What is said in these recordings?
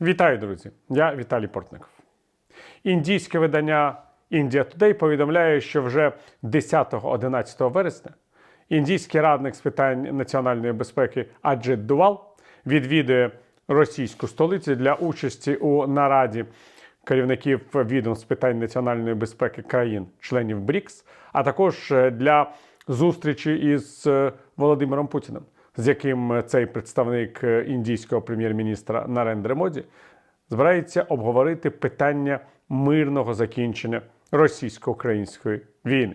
Вітаю, друзі! Я Віталій Портников. Індійське видання India Today повідомляє, що вже 10-11 вересня індійський радник з питань національної безпеки Аджит Дувал відвідує російську столицю для участі у нараді керівників відомств з питань національної безпеки країн-членів БРІКС, а також для зустрічі із е, Володимиром Путіним, з яким цей представник е, індійського прем'єр-міністра Нарендри Моді збирається обговорити питання мирного закінчення російсько-української війни.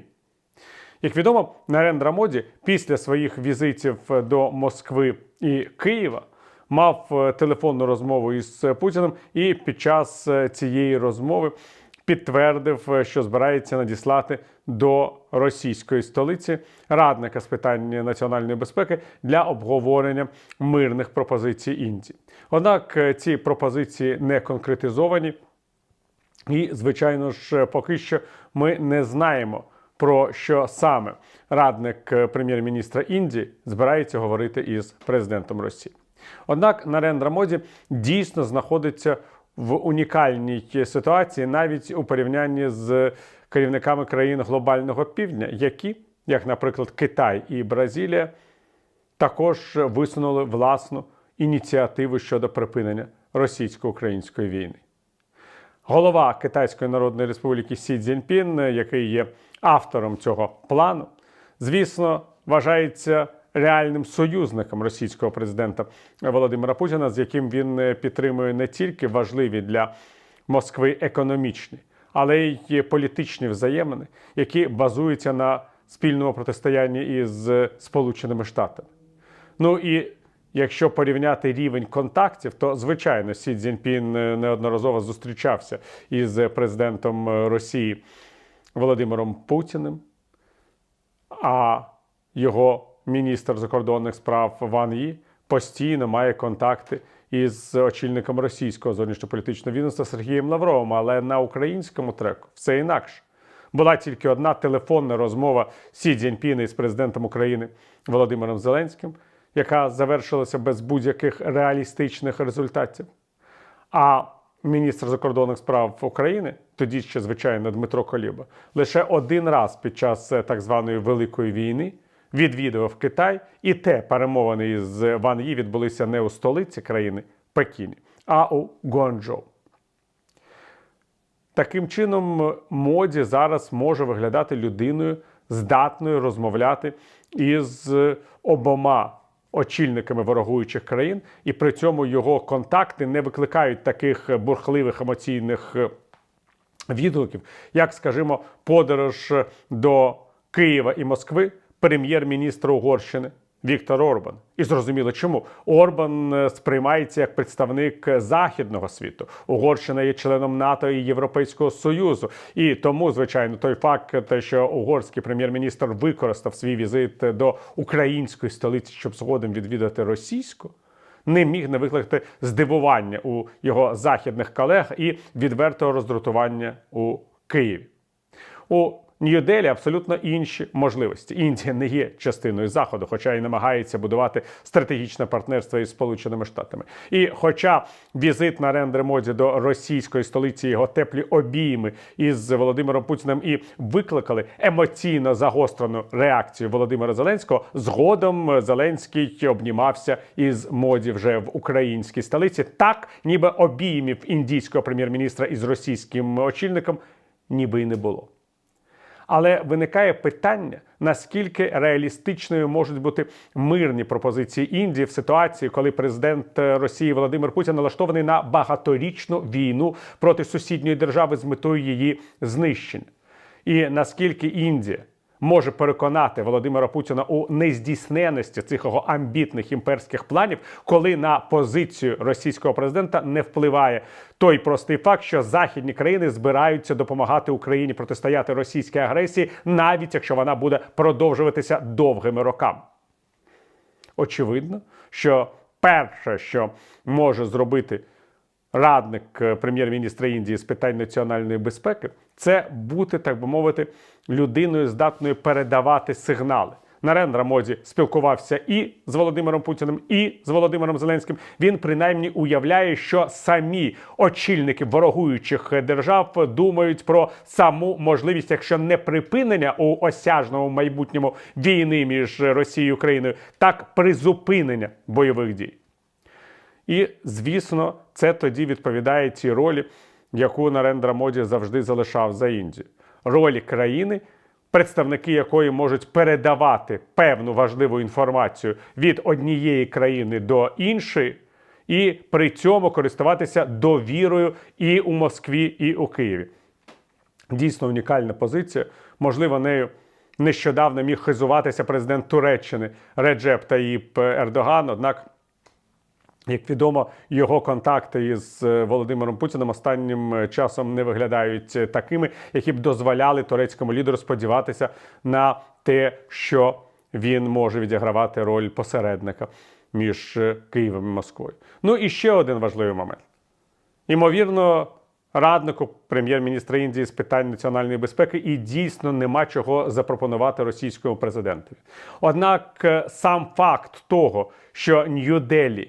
Як відомо, Нарендра Моді після своїх візитів до Москви і Києва мав е, телефонну розмову із Путіним, і під час е, цієї розмови підтвердив, е, що збирається надіслати до російської столиці радника з питань національної безпеки для обговорення мирних пропозицій Індії. Однак е, ці пропозиції не конкретизовані. І, звичайно ж, поки що ми не знаємо про що саме радник е, прем'єр-міністра Індії збирається говорити із президентом Росії. Однак Нарендра Моді дійсно знаходиться в унікальній ситуації навіть у порівнянні з керівниками країн глобального півдня, які, як, наприклад, Китай і Бразилія, також висунули власну ініціативу щодо припинення російсько-української війни. Голова Китайської Народної Республіки Сі Цзіньпін, який є автором цього плану, звісно, вважається реальним союзником російського президента Володимира Путіна, з яким він підтримує не тільки важливі для Москви економічні, але й політичні взаємини, які базуються на спільному протистоянні із Сполученими Штатами. Ну і Якщо порівняти рівень контактів, то звичайно Сі Цзіньпін е, неодноразово зустрічався із президентом е, Росії Володимиром Путіним, а його міністр закордонних справ Ван Ї постійно має контакти із очільником російського зовнішньополітичного відомства Сергієм Лавровим, але на українському треку все інакше. Була тільки одна телефонна розмова Сі Цзіньпіна із президентом України Володимиром Зеленським яка завершилася без будь-яких реалістичних результатів. А міністр закордонних справ України, тоді ще, звичайно, Дмитро Коліба, лише один раз під час е, так званої Великої війни відвідував Китай, і те перемовини із Ван Ї відбулися не у столиці країни Пекіні, а у Гуанчжоу. Таким чином, моді зараз може виглядати людиною, здатною розмовляти із обома очільниками ворогуючих країн, і при цьому його контакти не викликають таких бурхливих емоційних е, відгуків, як, скажімо, подорож до Києва і Москви прем'єр-міністра Угорщини. Віктор Орбан. І зрозуміло, чому Орбан е, сприймається як представник західного світу. Угорщина є членом НАТО і Європейського Союзу. І тому, звичайно, той факт, що угорський прем'єр-міністр використав свій візит до української столиці, щоб згодом відвідати російську. Не міг не викликати здивування у його західних колег і відвертого роздратування у Києві. У Нью-Делі абсолютно інші можливості. Індія не є частиною заходу, хоча й намагається будувати стратегічне партнерство із Сполученими Штатами. І хоча візит на рендер моді до російської столиці його теплі обійми із Володимиром Путіним і викликали емоційно загострену реакцію Володимира Зеленського, згодом Зеленський обнімався із моді вже в українській столиці, так ніби обіймів індійського прем'єр-міністра із російським очільником, ніби й не було. Але виникає питання, наскільки реалістичною можуть бути мирні пропозиції Індії в ситуації, коли президент Росії Володимир Путін налаштований на багаторічну війну проти сусідньої держави з метою її знищення, і наскільки Індія може переконати Володимира Путіна у нездійсненості цих його амбітних імперських планів, коли на позицію російського президента не впливає той простий факт, що західні країни збираються допомагати Україні протистояти російській агресії, навіть якщо вона буде продовжуватися довгими роками. Очевидно, що перше, що може зробити радник е, прем'єр-міністра Індії з питань національної безпеки, це бути, так би мовити, людиною здатною передавати сигнали. Нарендра Моді спілкувався і з Володимиром Путіним, і з Володимиром Зеленським. Він принаймні уявляє, що самі очільники ворогуючих держав думають про саму можливість, якщо не припинення у осяжному майбутньому війни між Росією і Україною, так призупинення бойових дій. І, звісно, це тоді відповідає тій ролі, яку Нарендра Моді завжди залишав за Індію. Ролі країни, представники якої можуть передавати певну важливу інформацію від однієї країни до іншої, і при цьому користуватися довірою і у Москві, і у Києві. Дійсно унікальна позиція. Можливо, нею нещодавно міг хизуватися президент Туреччини Реджеп Таїп Ердоган. Однак як відомо, його контакти із е, Володимиром Путіним останнім е, часом не виглядають е, такими, які б дозволяли турецькому лідеру сподіватися на те, що він може відігравати роль посередника між Києвом і Москвою. Ну і ще один важливий момент. Ймовірно, раднику прем'єр-міністра Індії з питань національної безпеки і дійсно нема чого запропонувати російському президентові. Однак сам факт того, що Нью-Делі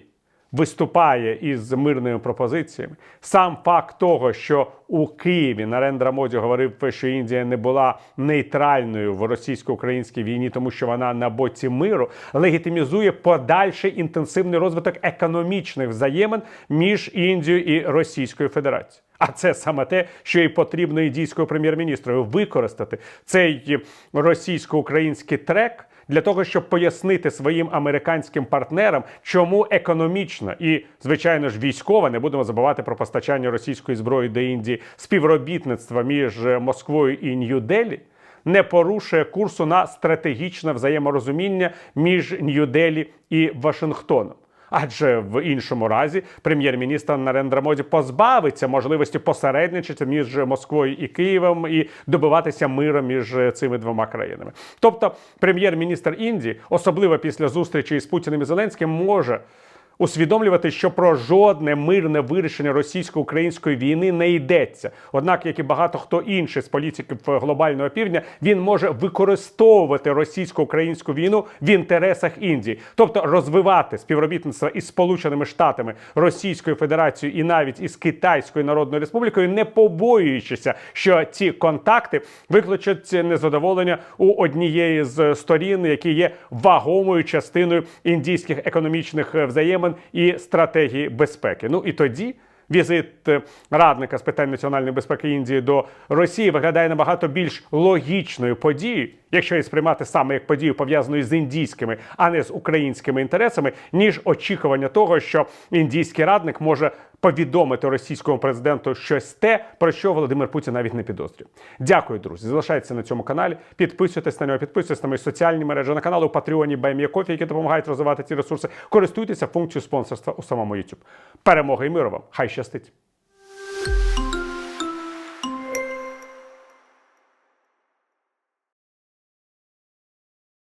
виступає із мирними пропозиціями, сам факт того, що у Києві Нарендра Моді говорив, що Індія не була нейтральною в російсько-українській війні, тому що вона на боці миру, легітимізує подальший інтенсивний розвиток економічних взаємин між Індією і Російською Федерацією. А це саме те, що і потрібно індійському прем'єр-міністру використати цей російсько-український трек для того, щоб пояснити своїм американським партнерам, чому економічно і, звичайно ж, військово, не будемо забувати про постачання російської зброї до Індії, співробітництва між Москвою і Нью-Делі не порушує курсу на стратегічне взаєморозуміння між Нью-Делі і Вашингтоном. Адже в іншому разі прем'єр-міністр Нарендра Моді позбавиться можливості посередничати між Москвою і Києвом і добиватися миру між цими двома країнами. Тобто, прем'єр-міністр Індії, особливо після зустрічі з Путіним і Зеленським, може усвідомлювати, що про жодне мирне вирішення російсько-української війни не йдеться. Однак, як і багато хто інший з політиків глобального півдня, він може використовувати російсько-українську війну в інтересах Індії, тобто розвивати співробітництво із Сполученими Штатами, Російською Федерацією і навіть із Китайською Народною Республікою, не побоюючися, що ці контакти викличуть незадоволення у однієї з сторін, які є вагомою частиною індійських економічних взаємин і стратегії безпеки. Ну і тоді. Візит е, радника з питань національної безпеки Індії до Росії виглядає набагато більш логічною подією, якщо її сприймати саме як подію пов'язану з індійськими, а не з українськими інтересами, ніж очікування того, що індійський радник може повідомити російському президенту щось те, про що Володимир Путін навіть не підозрює. Дякую, друзі. Залишайтеся на цьому каналі. Підписуйтесь на нього, підписуйтесь на мої соціальні мережі на канал у Патреоні Баймія які допомагають розвивати ці ресурси. Користуйтеся функцією спонсорства у самому YouTube. Перемоги і миру вам! Хай щастить!